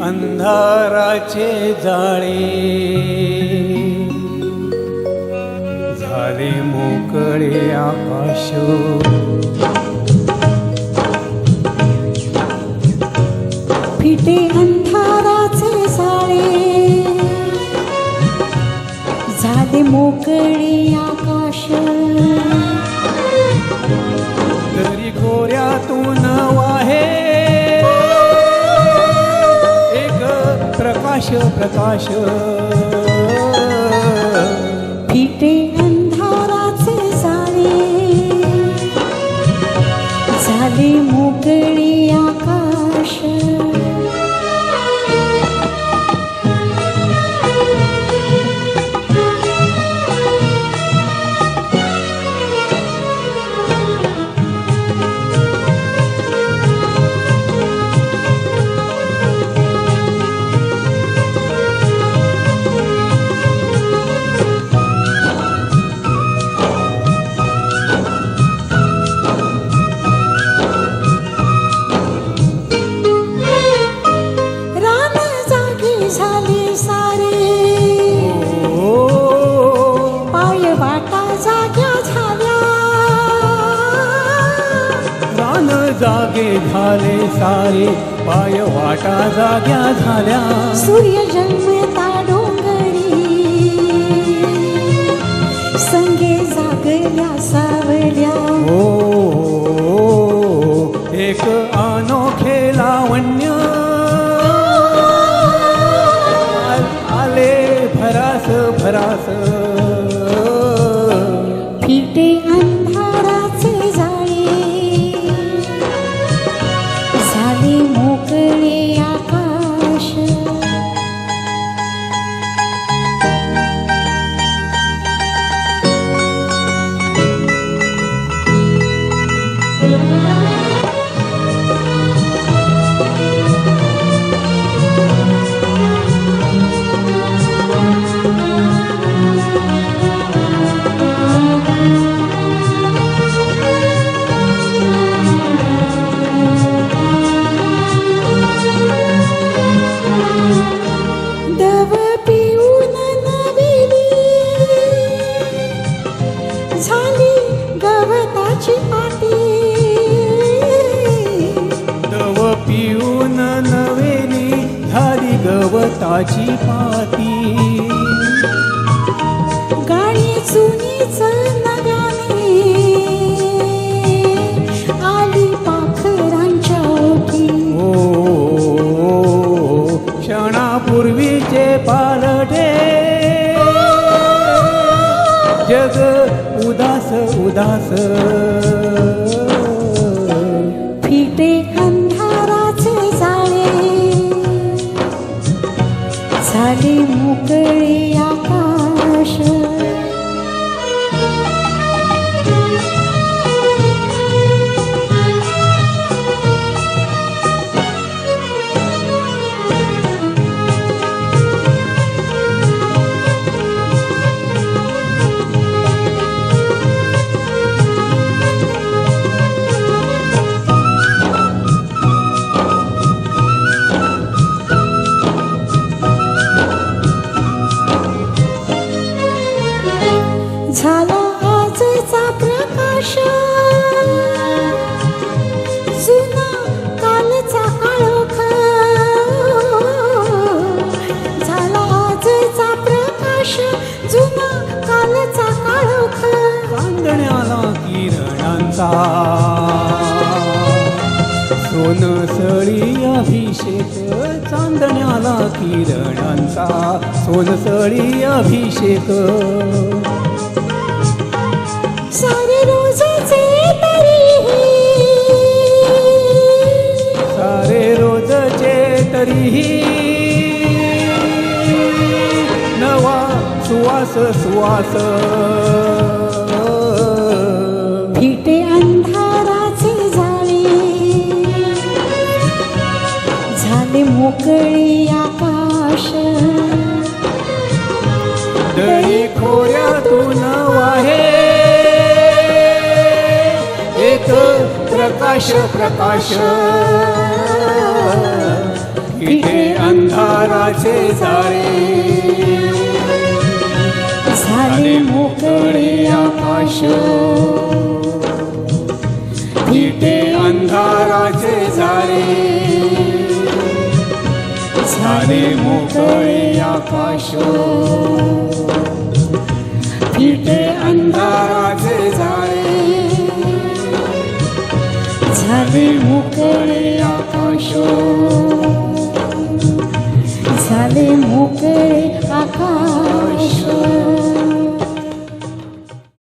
अंधाराचे जाळे. झाले मोकळे आकाश. फिटे अंधाराचे साळे झाले मोकळे आकाश. प्रकाश. फिटे अंधाराचे झाले झाले मोकळी जागे झाले सारे पाय वाटा जाग्या झाल्या. सूर्य जन्मता डोंगरी? संगे जागल्या सावल्या. ओ एक अनोखे लावण्य. आले भरास भरास. गवताची पाती. गाणी चुनीच नगाने आली पाखरांच्या ओठी ओ क्षणापूर्वीचे पालटे. जग उदास उदास. झाले सोनसळी अभिषेक चांदण्याला किरणांचा सोनसळी अभिषेक. सारे रोजचे तरीही. सारे रोजचे तरीही. नवा सुवास सुवास. झाले मोकळे आकाश दरी खोऱ्यातून वाहे. एक प्रकाश प्रकाश. फिटे अंधाराचे जाळे झाले मोकळे आकाश. फिटे अंधाराचे ধারে মুখরে আকাশ ফিটে আন্ধারাজে যায় ঝালে মুখরে আকাশ ঝালে